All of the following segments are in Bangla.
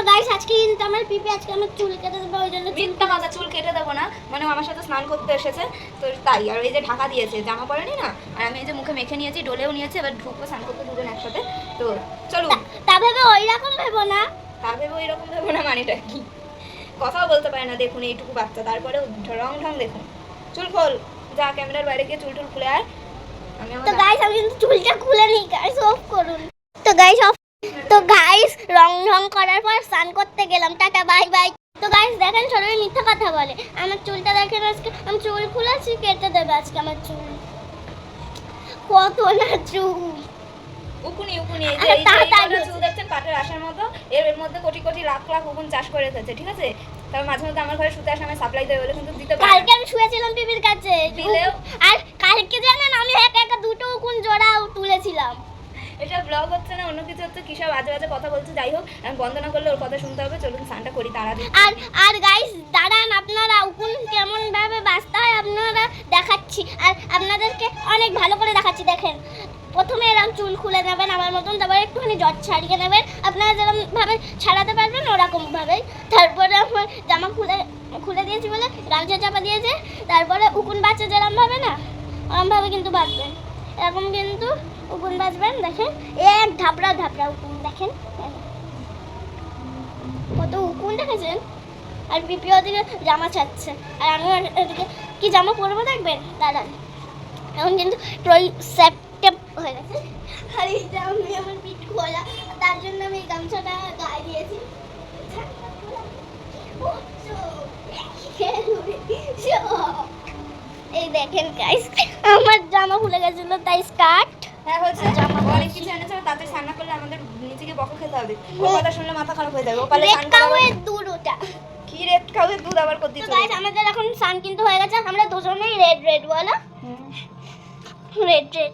তো গাইস আজকে কিন্তু আমার পিপি আজকে আমার চুল কেটে দেবে ওই জন্য চুল মিথ্যা কথা চুল কেটে দেবো না। মানে আমার সাথে স্নান করতে এসেছে তো তাই আর এই যে ঢাকা দিয়েছে জামা পরেনি না? আর আমি এই যে মুখে মেখে নিয়েছি ডোলেও নিয়েছি এবার ঢুকবো স্নান করতে দুজন একসাথে। তো চলুন তা ভেবে ওই রকম ভেবো না। তার ভেবে ওই রকম ভেবো না মানেটা কি? কথাও বলতে পারে না দেখুন এইটুকু বাচ্চা তারপরে রং ঢং দেখুন। চুল খোল যা ক্যামেরার বাইরে গিয়ে চুল টুল খুলে আয়। আমি তো গাইস আমি কিন্তু চুলটা খুলে নিই গাইস অফ করুন। তো গাইস অফ তো গাইস রং রং করার পর স্নান করতে গেলাম। টাটা বাই বাই তো গাইস দেখেন সবাই মিথ্যা কথা বলে। আমার চুলটা দেখেন আজকে আমি চুল খুলেছি কেটে দেবে আজকে আমার চুল। কত না চুল। উকুনি উকুনি এই যে চুল দেখছেন পাটের আসার মতো? এর মধ্যে কোটি কোটি লাখ লাখ উকুন চাষ করে রেখেছে ঠিক আছে? তবে মাঝে মধ্যে আমার ঘরে সুতে আসে আমি সাপ্লাই দেবে বলে কিন্তু দিতে পারি কালকে আমি শুয়েছিলাম পিপির কাছে। আর কালকে জানেন আমি একা একা দুটো উকুন জোড়া তুলেছিলাম। এটা ব্লগ হচ্ছে না, অন্য কিছু হচ্ছে, কি সব আজে বাজে কথা বলছে, যাই হোক আমি বন্ধ না করলে ওর কথা শুনতে হবে, চলুন স্নানটা করি তারা আর আর গাইস দাঁড়ান, আপনারা উকুন কেমন ভাবে বাঁচতে হয়, আপনারা দেখাচ্ছি। আর আপনাদেরকে অনেক ভালো করে দেখাচ্ছি, দেখেন। প্রথমে এরকম চুল খুলে নেবেন আমার মতন, তারপরে একটুখানি জট ছাড়িয়ে নেবেন। আপনারা যেরকম ভাবে ছাড়াতে পারবেন ওরকম ভাবে তারপরে আমার জামা খুলে খুলে দিয়েছি বলে, গামছা চাপা দিয়েছে। তারপরে উকুন বাচ্চা যেরকম ভাবে না ওরকম ভাবে কিন্তু বাঁচবেন এরকম কিন্তু উকুন বাঁচবেন দেখেন। এক ধাপড়া ধাপড়া উকুন, দেখেন। কত উকুন দেখেছেন? আর পিপি ওদিকে জামা ছাড়ছে। আর আমি এদিকে কি জামা পরবো দেখবেন? দাঁড়ান। এখন কিন্তু ট্রই সেপ্টেপ হয়ে গেছে। আর এই আমি আমার পিঠ খোলা, তার জন্য আমি গামছাটা গায়ে দিয়েছি এই দেখেন গাইস আমার জামা খুলে গেছিল তাই স্কার্ট হ্যাঁ হচ্ছে জামা অনেক কিছু এনেছে তাতে স্নান করলে আমাদের নিজেকে বকা খেতে হবে। কথা শুনলে মাথা খারাপ হয়ে যাবে কাউয়ের দুধ ওটা। কি রেড কাউয়ের দুধ আবার করতে তো চলে গাইস আমাদের এখন সান কিন্তু হয়ে গেছে আমরা দুজনেই রেড রেড বলো রেড রেড।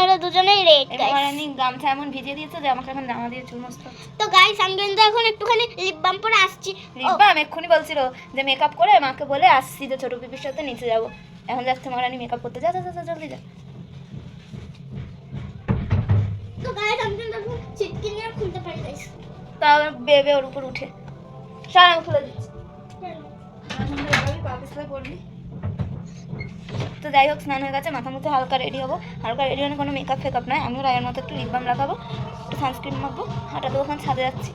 আমরা দুজনেই রেড গাইস মহারানী গামছা এমন ভিজিয়ে দিয়েছে যে আমাকে এখন জামা দিয়ে চুল মস্ত তো গাইস আমি কিন্তু এখন একটুখানি লিপ বাম পরে আসছি। রিব্বা আমি এক্ষুনি বলছিল যে মেকআপ করে মাকে বলে আসছি যে ছোট পিপির সাথে নিচে যাব। এখন যাচ্ছে মহারানী মেকআপ করতে যা যা জলদি যা। তো গাইস আমি কিন্তু এখন ছিটকে নিয়ে খুলতে পারি গাইস তা বেবে ওর উপর উঠে। সারা আমি খুলে দিচ্ছি তো যাই হোক, স্নান হয়ে গেছে, মাথা মুখে হালকা রেডি হব। হালকা রেডি হলে কোনো মেকআপ ফেকআপ নয়, আমিও রায়ের মতো একটু লিপ বাম লাগাবো, একটু সানস্ক্রিন মাখবো হাঁটাতে ওখানে ছাদে যাচ্ছি।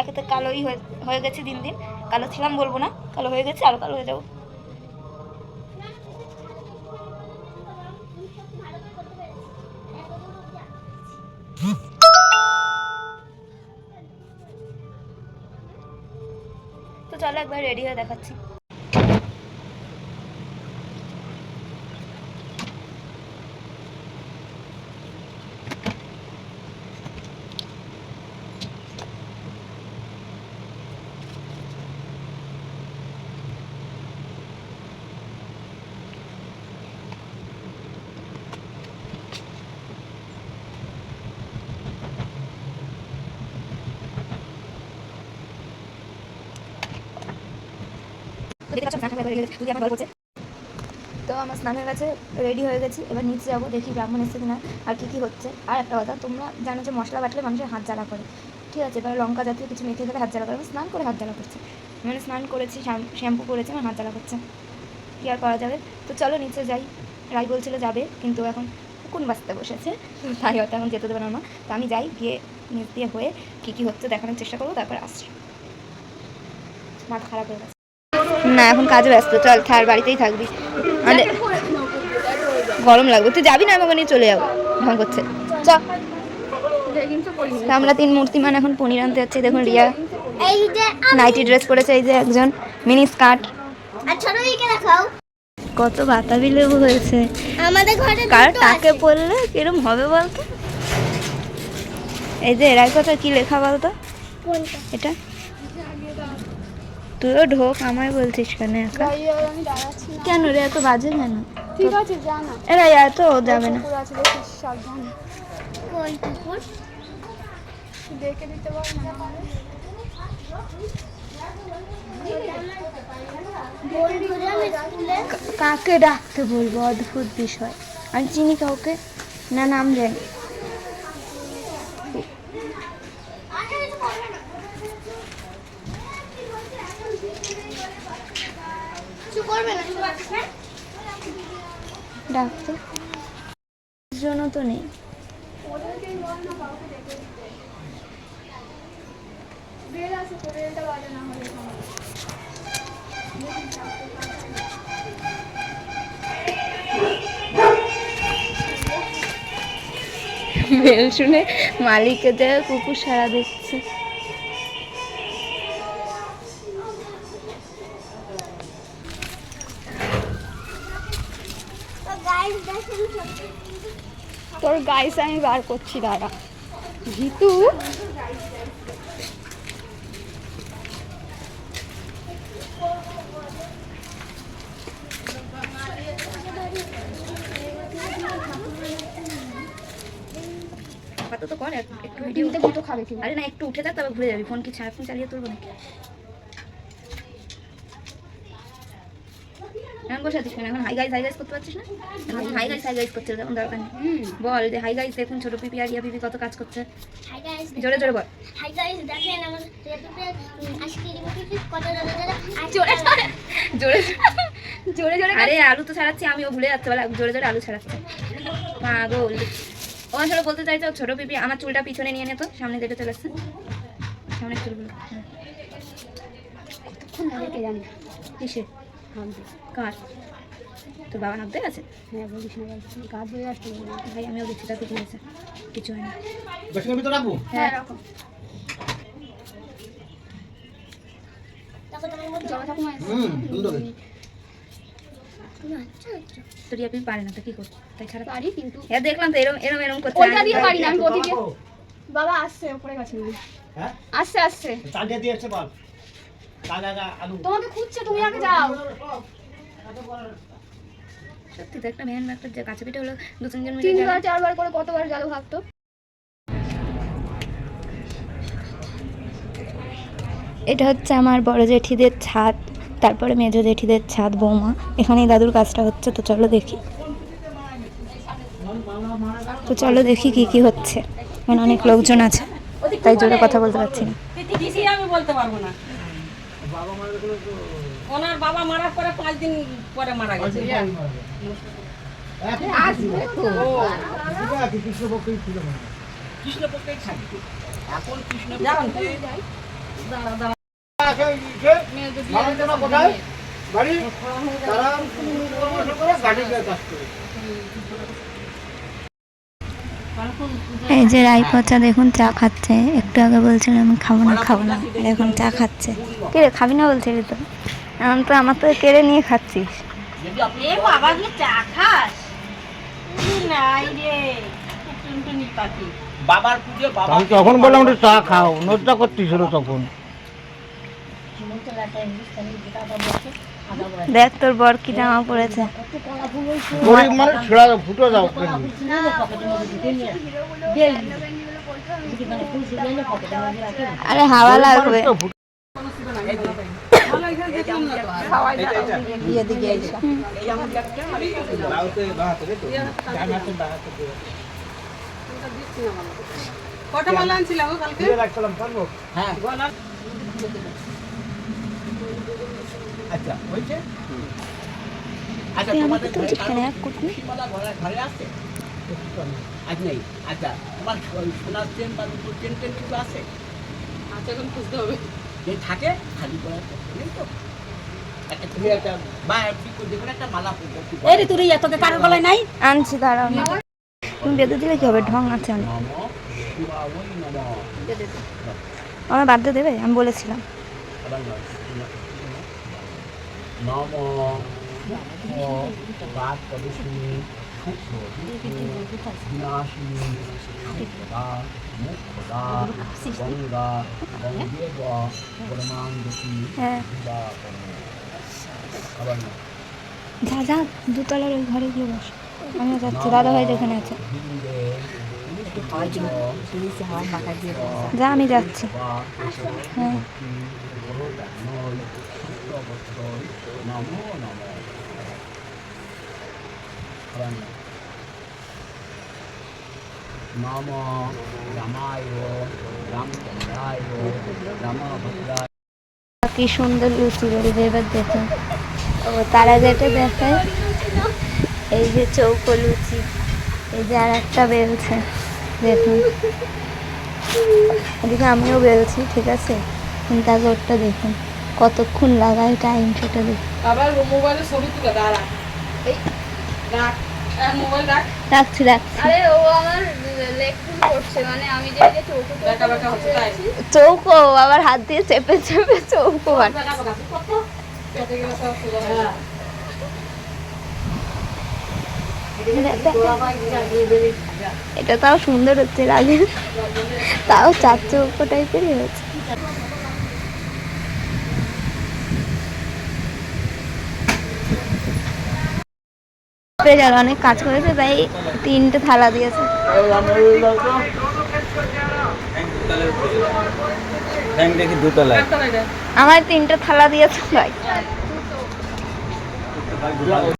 একে তো কালোই হয়ে গেছে দিন দিন। কালো ছিলাম বলব না, কালো হয়ে গেছে আরও কালো হয়ে যাব। তো চলো একবার রেডি হয়ে দেখাচ্ছি। তো আমার স্নান হয়ে গেছে রেডি হয়ে গেছি, এবার নিচে যাব, দেখি ব্রাহ্মণ এসছে কিনা, আর কী কী হচ্ছে। আর একটা কথা, তোমরা জানো যে মশলা বাটলে মানুষের হাত জ্বালা করে। ঠিক আছে, এবার লঙ্কা জাতীয় কিছু মেখে গেলে হাত জ্বালা করে, স্নান করে হাত জ্বালা করছে। মানে স্নান করেছি শ্যাম্পু করেছি, আমার হাত জ্বালা করছে। কী আর করা যাবে? তো চলো নিচে যাই। রাই বলছিল যাবে, কিন্তু এখন কোন বাঁচতে বসেছে। তাই হয়তো এখন যেতে দেবে না তো আমি যাই, গিয়ে নিচ দিয়ে হয়ে কী কী হচ্ছে দেখানোর চেষ্টা করব, তারপর আসছি। মাথা খারাপ হয়ে গেছে। না এখন কাজে ব্যস্ত। চল থার বাড়িতেই থাকবি। মানে গরম লাগবে। তুই যাবি না আমাকে নিয়ে? চলে যাব। ঢং করছে। চ। আমরা তিন মূর্তিমান এখন পনির আনতে যাচ্ছি। দেখুন রিয়া নাইটি ড্রেস পরেছে এই যে একজন মিনি স্কার্ট। কত বাতাবি লেবু হয়েছে। আমাদের ঘরে কার টাকে পড়লে কিরম হবে বলতো? এই যে এরাই কথা কি লেখা বলতো? এটা? তুইও ঢোক আমায় বলছিস কেন একা? কেন রে এত বাজে কেন? ঠিক আছে যা না। এরা এত যাবে না? দেখে দিতে পার না কাকে ডাকতে বলব? অদ্ভুত বিষয়। আমি চিনি কাউকে? না নাম জানি। জন্য তো নেই। বল শুনে মালিকের জায়গায় কুকুর সারা দিচ্ছে তোর গাইস আমি বার করছি দাঁড়া। জিতু আপাতত কর এক- একটু ভিডিও ভিডিওতে কত খাবে কি আরে না একটু উঠে থাক তবে ঘুরে যাবি। ফোন কি ছাড়া ফোন চালিয়ে তুলবো নাকি? এখন বসে আছিস কেন? এখন হাই গাইস হাই গাইস করতে পারছিস না? হাই গাইস হাই গাইস করছে তেমন দরকার নেই। বল যে হাই গাইস দেখুন ছোট পিপি আর ইয়া পিপি কত কাজ করছে। জোরে জোরে বল। হাই দেখেন আমার জোরে জোরে জোরে জোরে আরে আলু তো ছাড়াচ্ছি আমিও ভুলে যাচ্ছে বলে জোরে জোরে আলু ছাড়াচ্ছে। পাগল। ও আসলে বলতে চাইছো ছোট পিপি আমার চুলটা পিছনে নিয়ে নে তো সামনে দেখে চলে আসছে। সামনে চুলগুলো হ্যাঁ। কতক্ষণ লাগে কে জানি? কিসে কার? তোর বাবা নামতে গেছে হ্যাঁ বলিস না না। গাছ হয়ে। আসতে ভাই আমিও দেখছি তাতে কি হয়েছে কিছু হ্যাঁ হুম সুন্দর আচ্ছা আচ্ছা তোর ইয়া পারে না তো কি করছে? তাই ছাড়া পারি কিন্তু। হ্যাঁ দেখলাম তো এরম এরম এরম করছে। দিয়ে পারি না আমি ওদিকে বাবা। আসছে উপরে গেছে হ্যাঁ। আসছে আসছে। চালিয়ে দিয়ে বল। তোমাকে খুঁজছে তুমি আগে যাও। সত্যি তো একটা ভ্যান একটা কাছে পিঠে হলো দু তিনজন মিলে তিনবার চারবার করে কতবার গেল ভাবতো এটা হচ্ছে আমার বড় জেঠিদের ছাদ তারপরে মেজো জেঠিদের ছাদ বৌমা। এখানেই দাদুর কাজটা হচ্ছে তো চলো দেখি। তো চলো দেখি কি কি হচ্ছে। এখানে অনেক লোকজন আছে তাই জোরে কথা বলতে পারছি না। আমি বলতে পারব না। ওনার বাবা মারার পরে পাঁচ দিন পরে মারা গেছে কৃষ্ণপক্ষই ছিল কৃষ্ণপক্ষেই থাকবে এখন কৃষ্ণ? বাড়ি? তারা কাজ করে। এই যে রাই পচা দেখুন চা খাচ্ছে। একটু আগে বলছিলাম আমি খাব না খাব না। এখন চা খাচ্ছে। কে খাবি না বলছিলি তো? এখন তো আমার তো কেড়ে নিয়ে খাচ্ছিস। আমি তখন বললাম একটু চা খাও নোটটা করতেছিল তখন। দেখ তোর বর কি জামা পড়েছে? আরে হাওয়া লাগবে। কটা মালা আনছিলাম কালকে? হ্যাঁ। আচ্ছা হয়েছে? আচ্ছা তোমাদের ঘরে আছে? আজ নেই। আচ্ছা তোমার সোনার চেন বা রূপোর চেন টেন কিছু আছে? আচ্ছা এখন খুঁজতে হবে। যে থাকে খালি করে নেই তো। একটা তুমি একটা বা কি করে দেখুন একটা মালা পরবে এই রে তুই এতকে কারোর গলায় নাই? আনছি দাঁড়াও তুমি বেঁধে দিলে কি হবে? ঢং আছে অনেক। আমার বাদ দিয়ে দেবে? আমি বলেছিলাম। নম বাদ কবিষ্ণী বিনাশিনী সর্বদা মুখদা গঙ্গা গঙ্গেব পরমাঙ্গতি আবার নম যা যা দুতলার ওই ঘরে গিয়ে বস। আমিও যাচ্ছি। দাদা ভাই যেখানে আছে। যা আমি যাচ্ছি। হ্যাঁ। নমো নমো নম রামায় রামচন্দ্রায় রামভদ্রায় কি সুন্দর লুচি বেরিয়ে এবার দেখুন ও তার এটা দেখায় এই যে চৌকো লুচি এই যে আর একটা বেলছে। দেখুন এদিকে আমিও বেলছি ঠিক আছে কিন্তু আগে ওরটা দেখুন কতক্ষণ লাগায় টাইম সেটা দেখুন আবার মোবাইলে ছবি তুলে দাঁড়া এই রাখ মোবাইল রাখ রাখছি রাখছি আরে ও আমার করছে মানে আমি যে যে চৌকো বেকা বেকা হচ্ছে তাই চৌকো আবার হাত দিয়ে চেপে চেপে চৌকো বানায়। বেকা বেকা কত কেটে গেলে সব সোজা হয়ে যাবে। এটা তাও সুন্দর হচ্ছে লাগে তাও চার চৌকো টাইপেরই স্পেশাল অনেক কাজ করেছে তাই তিনটে থালা দিয়েছে। রে। আমার তিনটে থালা দিয়েছে ভাই।